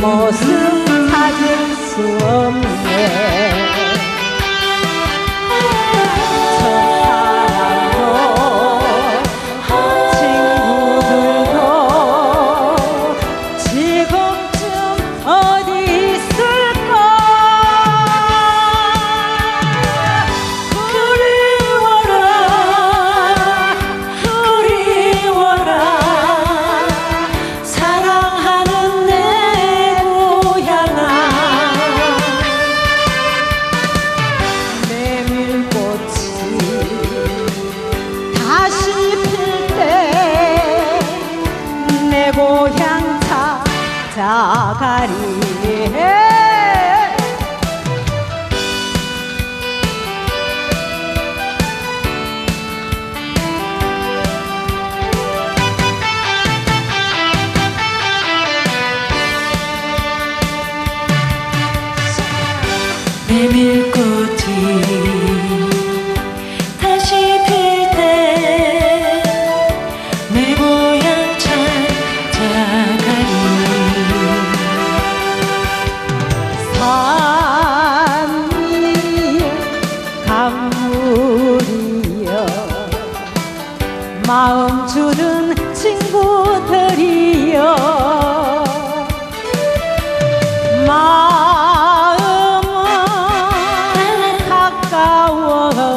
모습 찾을 수 없네. 나가리 메밀꽃이 주는 친구들이여. 마음은 가까워도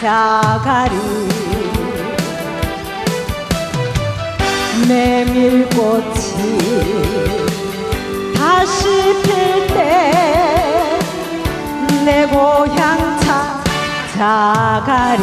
자갈이 메밀꽃이 다시 필 때 내 고향 찾아가리